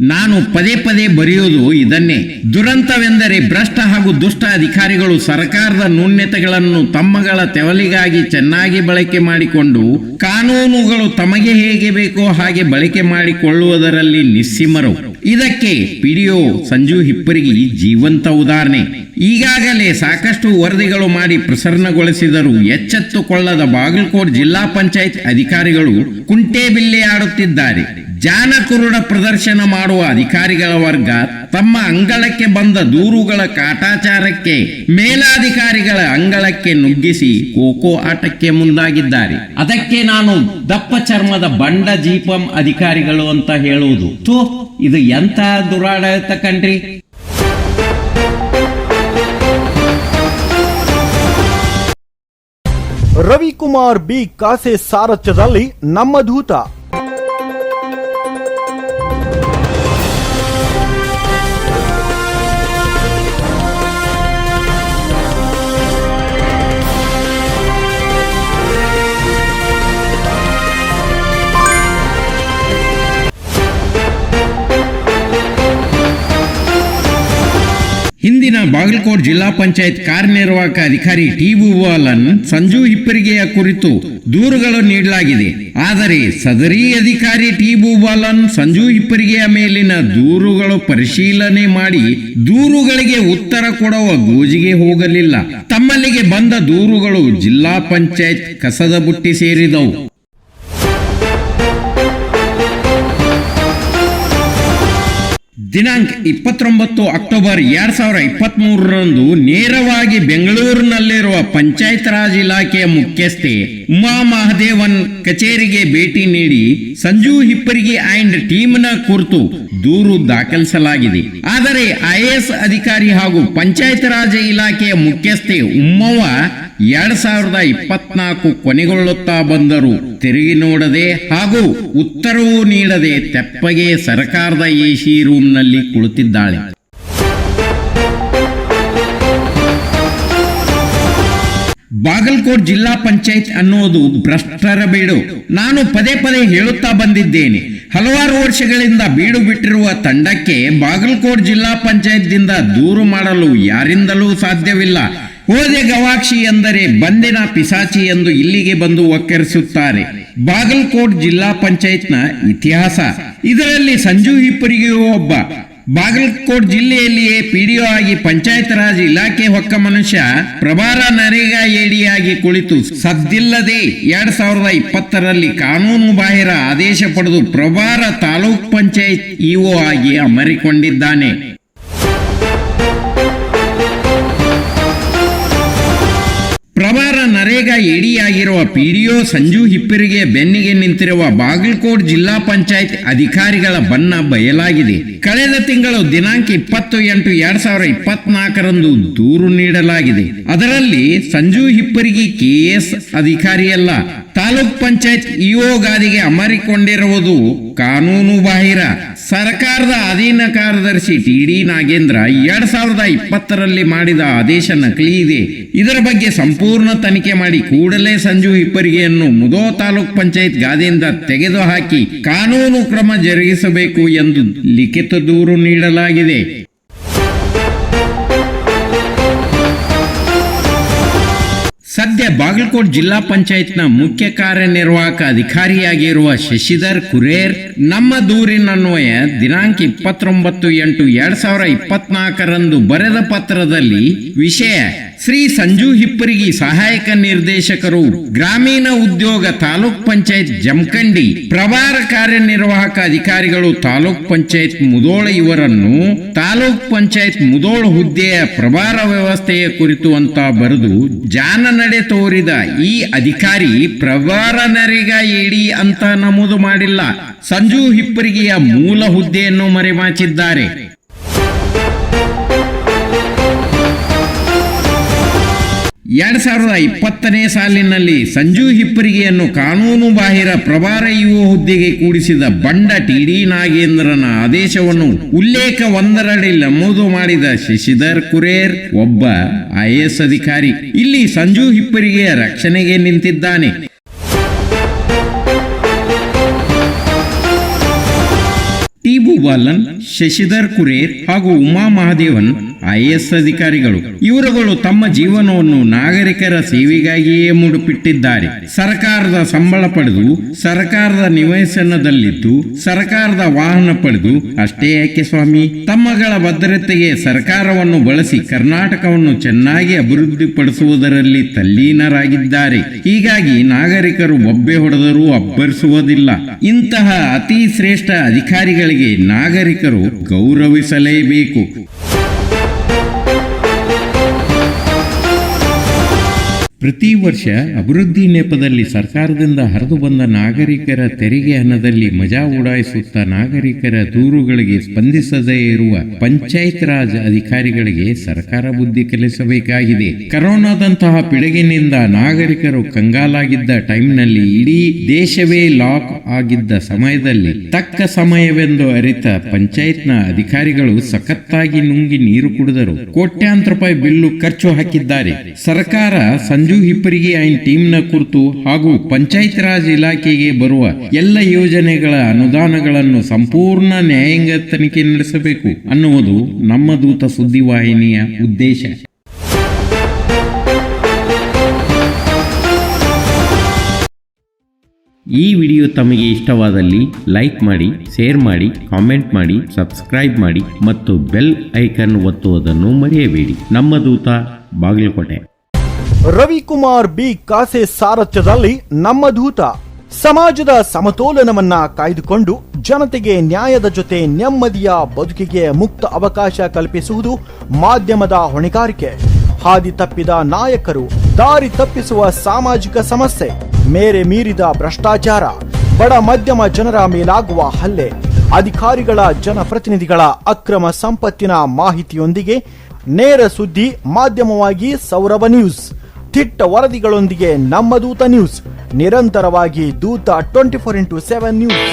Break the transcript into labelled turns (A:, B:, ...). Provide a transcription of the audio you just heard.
A: ನಾನು ಪದೇ ಪದೇ ಬರೆಯೋದು ಇದನ್ನೇ. ದುರಂತವೆಂದರೆ ಭ್ರಷ್ಟ ಹಾಗೂ ದುಷ್ಟ ಅಧಿಕಾರಿಗಳು ಸರ್ಕಾರದ ನ್ಯೂನ್ಯತೆಗಳನ್ನು ತಮ್ಮಗಳ ತೆವಲಿಗಾಗಿ ಚೆನ್ನಾಗಿ ಬಳಕೆ ಮಾಡಿಕೊಂಡು, ಕಾನೂನುಗಳು ತಮಗೆ ಹೇಗೆ ಬೇಕೋ ಹಾಗೆ ಬಳಕೆ ಮಾಡಿಕೊಳ್ಳುವುದರಲ್ಲಿ ನಿಸ್ಸಿಮರು. ಇದಕ್ಕೆ ಪಿಡಿಯೋ ಸಂಜು ಹಿಪ್ಪರಿಗೆ ಜೀವಂತ ಉದಾಹರಣೆ. ಈಗಾಗಲೇ ಸಾಕಷ್ಟು ವರದಿಗಳು ಮಾಡಿ ಪ್ರಸರಣಗೊಳಿಸಿದರೂ ಎಚ್ಚೆತ್ತುಕೊಳ್ಳದ ಬಾಗಲಕೋಟ್ ಜಿಲ್ಲಾ ಪಂಚಾಯತ್ ಅಧಿಕಾರಿಗಳು ಕುಂಟೆಬಿಲ್ಲೆ ಆಡುತ್ತಿದ್ದಾರೆ. ಜಾನಕುರುಡ ಪ್ರದರ್ಶನ ಮಾಡುವ ಅಧಿಕಾರಿಗಳ ವರ್ಗ ತಮ್ಮ ಅಂಗಳಕ್ಕೆ ಬಂದ ದೂರುಗಳ ಕಾಟಾಚಾರಕ್ಕೆ ಮೇಲಾಧಿಕಾರಿಗಳ ಅಂಗಳಕ್ಕೆ ನುಗ್ಗಿಸಿ ಖೋಖೋ ಆಟಕ್ಕೆ ಮುಂದಾಗಿದ್ದಾರೆ. ಅದಕ್ಕೆ ನಾನು ದಪ್ಪ ಚರ್ಮದ ಬಂಡ ಜೀಪಂ ಅಧಿಕಾರಿಗಳು ಅಂತ ಹೇಳುವುದು. ಥೂ, ಇದು ಎಂತ ದುರಾಡಳಿತ ಕಣ್ರಿ.
B: ರವಿಕುಮಾರ್ ಬಿ ಕಾಸೆ ಸಾರಥ್ಯದಲ್ಲಿ ನಮ್ಮ ದೂತ.
A: ಬಾಗಲಕೋಟ್ ಜಿಲ್ಲಾ ಪಂಚಾಯತ್ ಕಾರ್ಯನಿರ್ವಾಹಕ ಅಧಿಕಾರಿ ಟಿ ಭೂವಾಲನ್ ಸಂಜು ಹಿಪ್ಪರಿಗೆಯ ಕುರಿತು ದೂರುಗಳು ನೀಡಲಾಗಿದೆ. ಆದರೆ ಸದರಿ ಅಧಿಕಾರಿ ಟಿ ಭೂಪಾಲನ್ ಸಂಜು ಹಿಪ್ಪರಿಗೆಯ ಮೇಲಿನ ದೂರುಗಳು ಪರಿಶೀಲನೆ ಮಾಡಿ ದೂರುಗಳಿಗೆ ಉತ್ತರ ಕೊಡುವ ಗೋಜಿಗೆ ಹೋಗಲಿಲ್ಲ. ತಮ್ಮಲ್ಲಿಗೆ ಬಂದ ದೂರುಗಳು ಜಿಲ್ಲಾ ಪಂಚಾಯತ್ ಕಸದ ಬುಟ್ಟಿ ಸೇರಿದವು. ದಿನಾಂಕ ಇಪ್ಪತ್ತೊಂಬತ್ತು ಅಕ್ಟೋಬರ್ ಎರಡ್ ಸಾವಿರ ಇಪ್ಪತ್ತ್ ಮೂರರಂದು ನೇರವಾಗಿ ಬೆಂಗಳೂರಿನಲ್ಲಿರುವ ಪಂಚಾಯತ್ ರಾಜ್ ಇಲಾಖೆಯ ಮುಖ್ಯಸ್ಥೆ ಉಮಾ ಮಹದೇವನ್ ಕಚೇರಿಗೆ ಭೇಟಿ ನೀಡಿ ಸಂಜು ಹಿಪ್ಪರಿಗೆ ಅಂಡ್ ಟೀಮ್ನ ಕುರಿತು ದೂರು ದಾಖಲಿಸಲಾಗಿದೆ. ಆದರೆ ಐಎಎಸ್ ಅಧಿಕಾರಿ ಹಾಗೂ ಪಂಚಾಯತ್ ರಾಜ್ ಇಲಾಖೆಯ ಮುಖ್ಯಸ್ಥೆ ಉಮ್ಮವ್ವ ಎರಡ್ ಸಾವಿರದ ಇಪ್ಪತ್ನಾಲ್ಕು ಕೊನೆಗೊಳ್ಳುತ್ತಾ ಬಂದರು ತಿರುಗಿ ನೋಡದೆ ಹಾಗೂ ಉತ್ತರವೂ ನೀಡದೆ ತೆಪ್ಪಗೆ ಸರ್ಕಾರದ ಎಸಿ ರೂಮ್ನಲ್ಲಿ ಕುಳಿತಿದ್ದಾಳೆ. ಬಾಗಲಕೋಟ್ ಜಿಲ್ಲಾ ಪಂಚಾಯತ್ ಅನ್ನೋದು ಭ್ರಷ್ಟರ ಬೀಡು. ನಾನು ಪದೇ ಪದೇ ಹೇಳುತ್ತಾ ಬಂದಿದ್ದೇನೆ. ಹಲವಾರು ವರ್ಷಗಳಿಂದ ಬೀಡು ಬಿಟ್ಟಿರುವ ತಂಡಕ್ಕೆ ಬಾಗಲಕೋಟ್ ಜಿಲ್ಲಾ ಪಂಚಾಯತ್ದಿಂದ ದೂರು ಮಾಡಲು ಯಾರಿಂದಲೂ ಸಾಧ್ಯವಿಲ್ಲ. ಹೋದೆ ಗವಾಕ್ಷಿ ಎಂದರೆ ಬಂದಿನ ಪಿಸಾಚಿ ಎಂದು ಇಲ್ಲಿಗೆ ಬಂದು ಒಕ್ಕರಿಸುತ್ತಾರೆ. ಬಾಗಲಕೋಟ್ ಜಿಲ್ಲಾ ಪಂಚಾಯತ್ನ ಇತಿಹಾಸ. ಇದರಲ್ಲಿ ಸಂಜು ಹಿಪ್ಪರಿಗೆಯೂ ಒಬ್ಬ. ಬಾಗಲಕೋಟ್ ಜಿಲ್ಲೆಯಲ್ಲಿಯೇ ಪಿಡಿಒ ಆಗಿ ಪಂಚಾಯತ್ ರಾಜ್ ಇಲಾಖೆ ಹೊಕ್ಕ ಮನುಷ್ಯ ಪ್ರಭಾರ ನರೇಗಾ ಏಡಿಯಾಗಿ ಕುಳಿತು ಸದ್ದಿಲ್ಲದೆ ಎರಡ್ ಸಾವಿರದ ಇಪ್ಪತ್ತರಲ್ಲಿ ಕಾನೂನು ಬಾಹಿರ ಆದೇಶ ಪಡೆದು ಪ್ರಭಾರ ತಾಲೂಕ್ ಪಂಚಾಯತ್ ಇಒ ಆಗಿ ಅಮರಿಕೊಂಡಿದ್ದಾನೆ. ಪ್ರಭಾರ ನರೇಗಾ ಇಡಿಯಾಗಿರುವ ಪಿಡಿಒ ಸಂಜು ಹಿಪ್ಪರಿಗೆ ಬೆನ್ನಿಗೆ ನಿಂತಿರುವ ಬಾಗಲಕೋಟ್ ಜಿಲ್ಲಾ ಪಂಚಾಯತ್ ಅಧಿಕಾರಿಗಳ ಬಣ್ಣ ಬಯಲಾಗಿದೆ. ಕಳೆದ ತಿಂಗಳು ದಿನಾಂಕ ಇಪ್ಪತ್ತು ಎಂಟು ಎರಡ್ ಸಾವಿರದ ಇಪ್ಪತ್ನಾಲ್ಕರಂದು ದೂರು ನೀಡಲಾಗಿದೆ. ಅದರಲ್ಲಿ ಸಂಜು ಹಿಪ್ಪರಿಗೆ ಕೆಎಸ್ ಅಧಿಕಾರಿಯಲ್ಲ, ತಾಲೂಕ್ ಪಂಚಾಯತ್ ಇಒ ಗಾದಿಗೆ ಅಮರಿಕೊಂಡಿರುವುದು ಕಾನೂನು ಬಾಹಿರ ಸರ್ಕಾರದ ಅಧೀನ ಕಾರ್ಯದರ್ಶಿ ಟಿ ಡಿ ನಾಗೇಂದ್ರ ಎರಡ್ ಸಾವಿರದ ಇಪ್ಪತ್ತರಲ್ಲಿ ಮಾಡಿದ ಆದೇಶ ನಕಲಿ ಇದೆ. ಇದರ ಬಗ್ಗೆ ಸಂಪೂರ್ಣ ತನಿಖೆ ಮಾಡಿ ಕೂಡಲೇ ಸಂಜು ಇಬ್ಬರಿಗೆಯನ್ನು ಮುದೋ ತಾಲೂಕ್ ಪಂಚಾಯತ್ ಗಾದಿಯಿಂದ ತೆಗೆದುಹಾಕಿ ಕಾನೂನು ಕ್ರಮ ಜರುಗಿಸಬೇಕು ಎಂದು ಲಿಖಿತ ದೂರು ನೀಡಲಾಗಿದೆ. ಸದ್ಯ ಬಾಗಲಕೋಟ್ ಜಿಲ್ಲಾ ಪಂಚಾಯತ್ನ ಮುಖ್ಯ ಕಾರ್ಯನಿರ್ವಾಹಕ ಅಧಿಕಾರಿಯಾಗಿರುವ ಶಶಿಧರ್ ಕುರೇರ್, ನಮ್ಮ ದೂರಿನನ್ವಯ ದಿನಾಂಕ ಇಪ್ಪತ್ತೊಂಬತ್ತು ಎಂಟು ಎರಡ್ ಸಾವಿರ ಇಪ್ಪತ್ನಾಲ್ಕರಂದು ಬರೆದ ಪತ್ರದಲ್ಲಿ ವಿಷಯ ಶ್ರೀ ಸಂಜು ಹಿಪ್ಪರಿಗಿ ಸಹಾಯಕ ನಿರ್ದೇಶಕರು, ಗ್ರಾಮೀಣ ಉದ್ಯೋಗ ತಾಲೂಕ್ ಪಂಚಾಯತ್ ಜಮಖಂಡಿ, ಪ್ರಭಾರ ಕಾರ್ಯನಿರ್ವಾಹಕ ಅಧಿಕಾರಿಗಳು ತಾಲೂಕ್ ಪಂಚಾಯತ್ ಮುದೋಳ ಇವರನ್ನು ತಾಲೂಕ್ ಪಂಚಾಯತ್ ಮುದೋಳ ಹುದ್ದೆಯ ಪ್ರಭಾರ ವ್ಯವಸ್ಥೆಯ ಕುರಿತು ಅಂತ ಬರೆದು ಜಾನ ನಡೆ ತೋರಿದ ಈ ಅಧಿಕಾರಿ ಪ್ರಭಾರ ಇಡಿ ಅಂತ ನಮೂದು ಮಾಡಿಲ್ಲ. ಸಂಜು ಹಿಪ್ಪರಿಗೆಯ ಮೂಲ ಹುದ್ದೆಯನ್ನು ಮರೆಮಾಚಿದ್ದಾರೆ. ಎರಡ್ ಸಾವಿರದ ಇಪ್ಪತ್ತನೇ ಸಾಲಿನಲ್ಲಿ ಸಂಜು ಹಿಪ್ಪರಿಗೆಯನ್ನು ಕಾನೂನು ಬಾಹಿರ ಪ್ರಭಾರ ಯುವ ಹುದ್ದೆಗೆ ಕೂಡಿಸಿದ ಬಂಡ ಟಿ ಡಿ ನಾಗೇಂದ್ರನ ಆದೇಶವನ್ನು ಉಲ್ಲೇಖ ಒಂದರಡಿ ನಮೂದು ಮಾಡಿದ ಶಶಿಧರ್ ಕುರೇರ್ ಒಬ್ಬ ಐಎಎಸ್ ಅಧಿಕಾರಿ. ಇಲ್ಲಿ ಸಂಜು ಹಿಪ್ಪರಿಗೆಯ ರಕ್ಷಣೆಗೆ ನಿಂತಿದ್ದಾನೆ. ಟಿಬು ಬಾಲನ್ ಶಶಿಧರ್ ಕುರೇರ್ ಹಾಗೂ ಉಮಾ ಮಹಾದೇವನ್ ಐಎಎಸ್ ಅಧಿಕಾರಿಗಳು. ಇವರುಗಳು ತಮ್ಮ ಜೀವನವನ್ನು ನಾಗರಿಕರ ಸೇವೆಗಾಗಿಯೇ ಮುಡುಪಿಟ್ಟಿದ್ದಾರೆ. ಸರ್ಕಾರದ ಸಂಬಳ ಪಡೆದು, ಸರ್ಕಾರದ ನಿವೇಶನದಲ್ಲಿದ್ದು, ಸರ್ಕಾರದ ವಾಹನ ಪಡೆದು, ಅಷ್ಟೇ ಯಾಕೆ ಸ್ವಾಮಿ? ತಮ್ಮಗಳ ಭದ್ರತೆಗೆ ಸರ್ಕಾರವನ್ನು ಬಳಸಿ ಕರ್ನಾಟಕವನ್ನು ಚೆನ್ನಾಗಿ ಅಭಿವೃದ್ಧಿಪಡಿಸುವುದರಲ್ಲಿ ತಲ್ಲೀನರಾಗಿದ್ದಾರೆ. ಹೀಗಾಗಿ ನಾಗರಿಕರು ಬೊಬ್ಬೆ ಹೊಡೆದರೂ ಅಬ್ಬರಿಸುವುದಿಲ್ಲ. ಇಂತಹ ಅತಿ ಶ್ರೇಷ್ಠ ಅಧಿಕಾರಿಗಳಿಗೆ ನಾಗರಿಕರು ಗೌರವಿಸಲೇಬೇಕು. ಪ್ರತಿ ವರ್ಷ ಅಭಿವೃದ್ಧಿ ನೆಪದಲ್ಲಿ ಸರ್ಕಾರದಿಂದ ಹರಿದು ಬಂದ ನಾಗರಿಕರ ತೆರಿಗೆ ಹಣದಲ್ಲಿ ಮಜಾ ಉಡಾಯಿಸುತ್ತಾ ನಾಗರಿಕರ ದೂರುಗಳಿಗೆ ಸ್ಪಂದಿಸದೇ ಇರುವ ಪಂಚಾಯತ್ ರಾಜ್ ಅಧಿಕಾರಿಗಳಿಗೆ ಸರ್ಕಾರ ಬುದ್ಧಿ ಕಲಿಸಬೇಕಾಗಿದೆ. ಕರೋನಾದಂತಹ ಪಿಡುಗಿನಿಂದ ನಾಗರಿಕರು ಕಂಗಾಲಾಗಿದ್ದ ಟೈಮ್ನಲ್ಲಿ ಇಡೀ ದೇಶವೇ ಲಾಕ್ ಆಗಿದ್ದ ಸಮಯದಲ್ಲಿ ತಕ್ಕ ಸಮಯವೆಂದು ಅರಿತ ಪಂಚಾಯತ್ನ ಅಧಿಕಾರಿಗಳು ಸಖತ್ತಾಗಿ ನುಂಗಿ ನೀರು ಕುಡಿದರು. ಕೋಟ್ಯಾಂತರ ರೂಪಾಯಿ ಬಿಲ್ಲು ಖರ್ಚು ಹಾಕಿದ್ದಾರೆ. ಸರ್ಕಾರ ಸಂಜು ಹಿಪ್ಪರಿಗೆ ಅಂಡ್ ಟೀಮ್ನ ಕುರಿತು ಹಾಗೂ ಪಂಚಾಯತ್ ರಾಜ್ ಇಲಾಖೆಗೆ ಬರುವ ಎಲ್ಲ ಯೋಜನೆಗಳ ಅನುದಾನಗಳನ್ನು ಸಂಪೂರ್ಣ ನ್ಯಾಯಾಂಗ ತನಿಖೆ ನಡೆಸಬೇಕು ಅನ್ನುವುದು ನಮ್ಮ ದೂತ ಸುದ್ದಿವಾಹಿನಿಯ ಉದ್ದೇಶ. ಈ ವಿಡಿಯೋ ತಮಗೆ ಇಷ್ಟವಾದಲ್ಲಿ ಲೈಕ್ ಮಾಡಿ, ಶೇರ್ ಮಾಡಿ, ಕಾಮೆಂಟ್ ಮಾಡಿ, ಸಬ್ಸ್ಕ್ರೈಬ್ ಮಾಡಿ ಮತ್ತು ಬೆಲ್ ಐಕನ್ ಒತ್ತುವುದನ್ನು ಮರೆಯಬೇಡಿ. ನಮ್ಮ ದೂತ ಬಾಗಲಕೋಟೆ.
B: ರವಿಕುಮಾರ್ ಬಿ ಕಾಸೆ ಸಾರಥ್ಯದಲ್ಲಿ ನಮ್ಮ ದೂತ. ಸಮಾಜದ ಸಮತೋಲನವನ್ನ ಕಾಯ್ದುಕೊಂಡು ಜನತೆಗೆ ನ್ಯಾಯದ ಜೊತೆ ನೆಮ್ಮದಿಯ ಬದುಕಿಗೆ ಮುಕ್ತ ಅವಕಾಶ ಕಲ್ಪಿಸುವುದು ಮಾಧ್ಯಮದ ಹೊಣೆಗಾರಿಕೆ. ಹಾದಿ ತಪ್ಪಿದ ನಾಯಕರು, ದಾರಿ ತಪ್ಪಿಸುವ ಸಾಮಾಜಿಕ ಸಮಸ್ಯೆ, ಮೇರೆ ಮೀರಿದ ಭ್ರಷ್ಟಾಚಾರ, ಬಡ ಮಧ್ಯಮ ಜನರ ಮೇಲಾಗುವ ಹಲ್ಲೆ, ಅಧಿಕಾರಿಗಳ ಜನಪ್ರತಿನಿಧಿಗಳ ಅಕ್ರಮ ಸಂಪತ್ತಿನ ಮಾಹಿತಿಯೊಂದಿಗೆ ನೇರ ಸುದ್ದಿ, ಮಾಧ್ಯಮವಾಗಿ ಸೌರಭ ನ್ಯೂಸ್. ದಿಟ್ಟ ವರದಿಗಳೊಂದಿಗೆ ನಮ್ಮ ದೂತ ನ್ಯೂಸ್. ನಿರಂತರವಾಗಿ Dootha twenty four into seven news